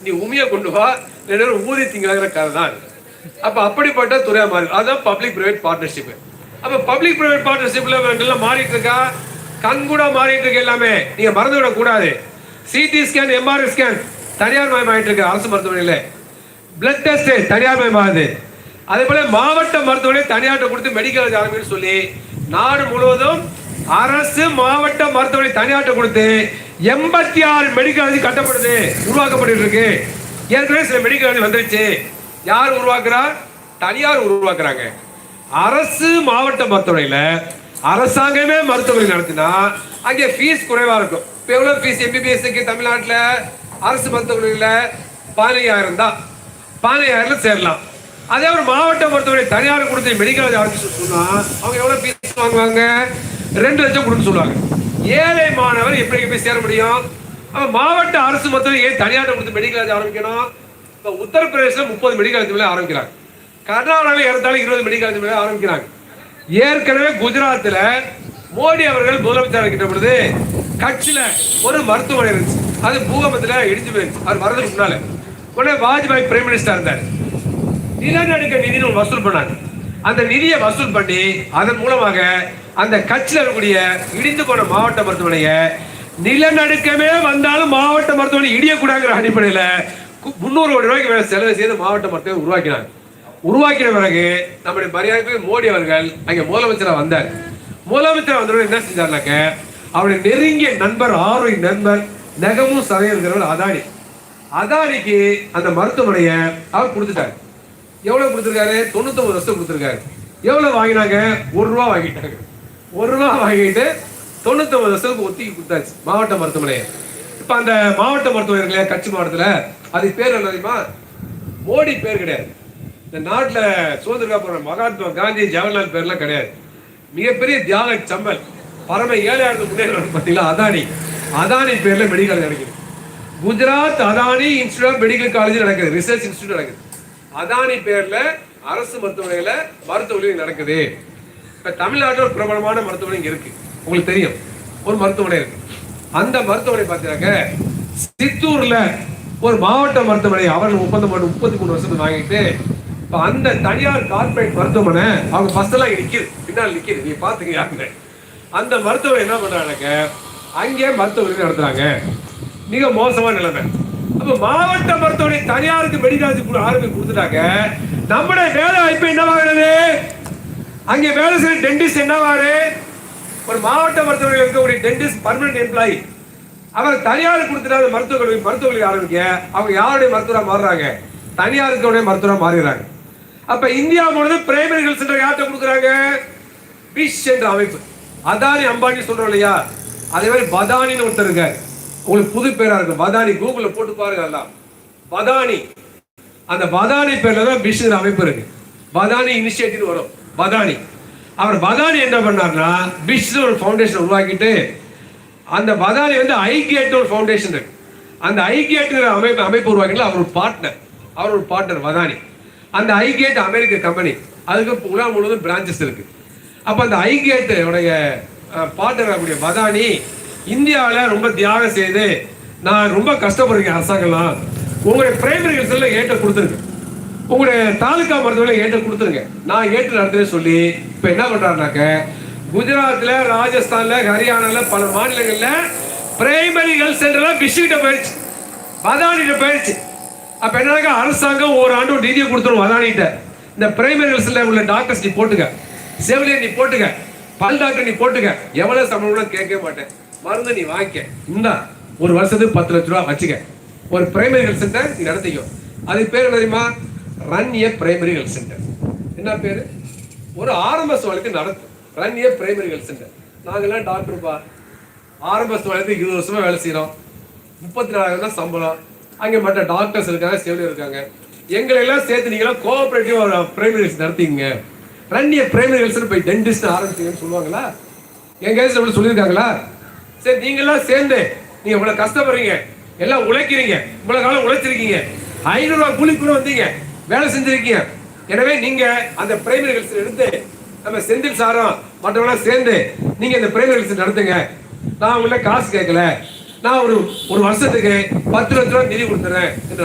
நீ உமிய கொண்டு வா ரெண்டு பேரும் ஊதி கதை தான் அப்போ அப்ப அப்படிப்பட்ட துறையா மாறி. அதுதான் பப்ளிக் பிரைவேட் பார்ட்னர்ஷிப் அப்ப பப்ளிக் பிரைவேட் பார்ட்னர்ஷிப்ல எல்லாம் மாறிட்டு இருக்கா? கண்கூட மாறிட்டு இருக்கு எல்லாமே. நீங்க மறந்து விட கூடாது சிடி ஸ்கேன் எம்ஆர்ஐ ஸ்கேன் தனியார் மயமாயிட்டு இருக்கு அரசு மருத்துவமனையில. பிளட் டெஸ்ட் தனியார் மயமாகுது. அதே போல மாவட்ட மருத்துவமனை தனியார்ட்ட கொடுத்து மெடிக்கல் ஆரம்பின்னு சொல்லி நாடு முழுவதும் அரசு மாவட்ட மருத்துவமனை தனியார்ட்ட கொடுத்து எண்பத்தி ஆறு மெடிக்கல் காலேஜ் கட்டப்படுது உருவாக்கப்பட்டு இருக்கு ஏற்கனவே சில மெடிக்கல் காலேஜ் வந்துருச்சு. யார் உருவாக்குறா தனியார் உருவாக்குறாங்க. அரசு மாவட்ட மருத்துவமனையில் அரசாங்கமே மருத்துவமனை நடத்தினா அங்கே ஃபீஸ் குறைவாக இருக்கும். இப்போ எவ்வளோ ஃபீஸ் எம்பிபிஎஸ்க்கு தமிழ்நாட்டில் அரசு மருத்துவமனையில் பதினையாயிரம் தான். பதினையாயிரம் சேரலாம். அதே ஒரு மாவட்ட மருத்துவமனை தனியார் கொடுத்து மெடிக்கல் காலேஜ் ஆரம்பிச்சு சொன்னால் அவங்க எவ்வளோ ஃபீஸ் வாங்குவாங்க? ரெண்டு லட்சம் கொடுன்னு சொல்லுவாங்க. ஏழை மாணவர் எப்படி போய் சேர முடியும்? மாவட்ட அரசு மருத்துவமனை ஏன் தனியார் கொடுத்து மெடிக்கல் காலேஜ் ஆரம்பிக்கணும்? இப்போ உத்தரப்பிரதேசம் முப்பது மெடிக்கல் காலேஜ் மேல ஆரம்பிக்கிறாங்க. கர்நாடகாவில் இறந்தாலும் இருபது மெடிக்கல் காலேஜ் மேல ஆரம்பிக்கிறாங்க. ஏற்கனவே குஜராத்தில் மோடி அவர்கள் முதலமைச்சர் கிட்ட பொழுது கட்சியில் ஒரு மருத்துவமனை இருந்துச்சு. அது பூகம்பத்தில் இடிஞ்சு போயிருச்சு அவர் வரதுக்கு முன்னால. உடனே வாஜ்பாய் பிரைம் மினிஸ்டர் இருந்தார். நிலநடுக்க நிதினு ஒண்ணு வசூல் பண்ணாங்க. அந்த நிதியை வசூல் பண்ணி அதன் மூலமாக அந்த கட்சியில் இருக்கக்கூடிய இடிந்து போன மாவட்ட மருத்துவமனையை நிலநடுக்கமே வந்தாலும் மாவட்ட மருத்துவமனை இடியக்கூடாங்கிற அடிப்படையில் முந்நூறு கோடி ரூபாய்க்கு மேலே செலவு செய்து மாவட்ட மருத்துவமனை உருவாக்கினாங்க. உருவாக்கின பிறகு நம்முடைய மரியாதை மோடி அவர்கள் அங்கே முதலமைச்சராக வந்தார். முதலமைச்சர் வந்தவர்கள் என்ன செஞ்சார்னாக்க அவருடைய நெருங்கிய நண்பர் ஆரோய் நண்பர் நெகமும் சதையிருக்கிறவர் அதானி. அதானிக்கு அந்த மருத்துவமனையை அவர் கொடுத்துட்டாரு. எவ்வளோ கொடுத்துருக்காரு? தொண்ணூத்தொம்பது வருஷம் கொடுத்துருக்காரு. எவ்வளோ வாங்கினாங்க? ஒரு ரூபா வாங்கிட்டாங்க ஒரு ரூபா வாங்கிட்டு தொண்ணூத்தொம்பது வருஷத்துக்கு ஒத்திக்கு கொடுத்தாச்சு மாவட்ட மருத்துவமனையை. இப்போ அந்த மாவட்ட மருத்துவமனை இருக்கு இல்லையா, கட்சி மாவட்டத்தில் அது பேர் என்ன தெரியுமா? மோடி பேர் கிடையாது. இந்த நாட்டில் சுதந்திர போகிற மகாத்மா காந்தி ஜவஹர்லால் பேர்லாம் கிடையாது. மிகப்பெரிய தியாக சம்பல். பரம ஏழையாளர் முன்னேற்றம் பார்த்தீங்களா? அதானி. அதானி பேரில் மெடிக்கல் நடக்குது Gujarat Adani institute of medical college நடக்குது ரிசர்ச் இன்ஸ்டியூட் நடக்குது. அதானி பேரில் அரசு மருத்துவமனையில் மருத்துவமனை நடக்குது. இப்போ தமிழ்நாட்டில் ஒரு பிரபலமான மருத்துவமனை இங்கே இருக்கு. உங்களுக்கு தெரியும். ஒரு மருத்துவமனை இருக்கு. அந்த மருத்துவமனை பார்த்தீங்கன்னாக்க சித்தூர்ல ஒரு மாவட்ட மருத்துவமனை அவர்கள் ஒப்பந்தம் பண்ணி முப்பத்தி மூணு வருஷத்துக்கு வாங்கிட்டு இப்போ அந்த தனியார் கார்பரேட் மருத்துவமனை அவங்க ஃபஸ்ட்டெல்லாம் எல்லாம் நிற்கிது பின்னால் நிற்கிது நீ பார்த்துங்க யாருங்க அந்த மருத்துவமனை என்ன பண்ணுறாங்க அங்கே மருத்துவமனை நடத்துறாங்க. மிக மோசமான நிலைமை. அப்போ மாவட்ட மருத்துவமனை தனியாருக்கு மெடிக்கல் ஆரம்பி கொடுத்துட்டாங்க நம்முடைய வேலை வாய்ப்பு என்னவாகிறது? அங்கே வேலை செய்ய டென்டிஸ்ட் என்னவாரு? ஒரு மாவட்ட மருத்துவர்கள் இருக்கக்கூடிய டென்டிஸ்ட் பர்மனன்ட் எம்ப்ளாயி அவர் தனியார் கொடுத்துட்டாங்க மருத்துவ கல்வி மருத்துவ ஆரம்பிக்க அவங்க யாருடைய மருத்துவராக மாறுறாங்க? தனியாருக்குடைய மருத்துவராக மாறுகிறாங்க அப்ப இந்தியா முழுவதும் பிரைமரி ஹெல்த் சென்டர் யார்கிட்ட கொடுக்குறாங்க? பிஷ் என்ற அமைப்பு. அதானி அம்பானி சொல்றோம் இல்லையா? அதே மாதிரி பதானின்னு ஒருத்தர் இருக்காரு. உங்களுக்கு புது பேரா இருக்கு பதானி கூகுள்ல போட்டு பாருங்க எல்லாம் பதானி. அந்த பதானி பேர்ல தான் பிஷ் அமைப்பு இருக்கு. பதானி இனிஷியேட்டிவ் வரும். பதானி அவர் பதானி என்ன பண்ணார்னா பிஷ் ஒரு ஃபவுண்டேஷன் உருவாக்கிட்டு அந்த பதானி வந்து ஐகேட் ஒரு ஃபவுண்டேஷன் இருக்கு. அந்த ஐகேட்ங்கிற அமைப்பு அமைப்பு உருவாக்கிட்டு அவர் ஒரு பார்ட்னர் அவர் ஒரு பார்ட்னர் பதானி அந்த ஐகேட் அமெரிக்க கம்பெனி அதுக்கு உலகம் முழுவதும் பிரான்ச்சஸ் இருக்கு. அப்போ அந்த ஐகேட் உடைய பார்ட்னர் கூடிய பதானி இந்தியாவில் ரொம்ப தியாகம் செய்து நான் ரொம்ப கஷ்டப்படுறேன் அரசாங்கம்லாம். உங்களுடைய பிரைமரி ஹெல்த்ல ஏற்ற கொடுத்துருக்கு. உங்களுடைய தாலுகா மருத்துவமனை ஏற்று கொடுத்துருங்க. நான் ஏற்று நடத்துறேன்னு சொல்லி இப்ப என்ன பண்றாருனாக்க குஜராத்ல ராஜஸ்தான்ல ஹரியானால பல மாநிலங்கள்ல பிரைமரி ஹெல்த் சென்டர்ல பிஸ்கிட்ட போயிடுச்சு. பதானிட்ட போயிடுச்சு. அப்ப என்னக்கா அரசாங்கம் ஒரு ஆண்டு நிதியை கொடுத்துரும் அதானிட்ட இந்த பிரைமரி ஹெல்த் சென்டர் உள்ள டாக்டர்ஸ் நீ போட்டுக்க. செவிலியர் நீ போட்டுக்க. பல் டாக்டர் நீ போட்டுக்க. எவ்வளவு சம்பளம் கேட்க மாட்டேன். மருந்து நீ வாங்கிக்க. இந்த ஒரு வருஷத்துக்கு பத்து லட்ச ரூபா வச்சுக்க. ஒரு பிரைமரி ஹெல்த் சென்டர் நீ நடத்திக்கோ. அதுக்கு பேர் என்ன தெரியுமா? Run a primary health centre என்ன பேர்? ஒரு ஆரம்ப சுவாலுக்கு நடத்தும் run a primary health centre நாங்கள்லாம் டாக்டர்ப்பா ஆரம்ப சோழத்துக்கு இருபது வருஷமாக வேலை செய்கிறோம் முப்பத்தி நாலாயிரம் தான் சம்பளம். அங்கே மற்ற டாக்டர்ஸ் இருக்காங்க செவிலியர் இருக்காங்க. எங்களை எல்லாம் சேர்த்து நீங்களாம் கோஆப்ரேட்டிவ் ஒரு பிரைமரி ஹெல்த் நடத்திங்க ரன் ஏ பிரைமரி ஹெல்த் போய் டென்டிஸ்ட் ஆரம்பிச்சிங்கன்னு சொல்லுவாங்களா? எங்க அப்படி சொல்லியிருக்காங்களா? சரி நீங்க சேர்ந்து நீங்கள் இவ்வளோ கஷ்டப்படுறீங்க. எல்லாம் உழைக்கிறீங்க. இவ்வளோ காலம் உழைச்சிருக்கீங்க. ஐநூறுரூவா கூலி கூட வந்தீங்க. வேலை செஞ்சிருக்கீங்க. எனவே நீங்க அந்த பிரைமரி ஹெல்த் எடுத்து நம்ம செந்தில் சாரம் மற்றவங்களாம் சேர்ந்து நீங்க இந்த பிரைமரி ஹெல்த் நடத்துங்க நான் உங்களை காசு கேட்கல. நான் ஒரு ஒரு வருஷத்துக்கு பத்து லட்ச ரூபாய் நிதி கொடுத்துறேன் என்று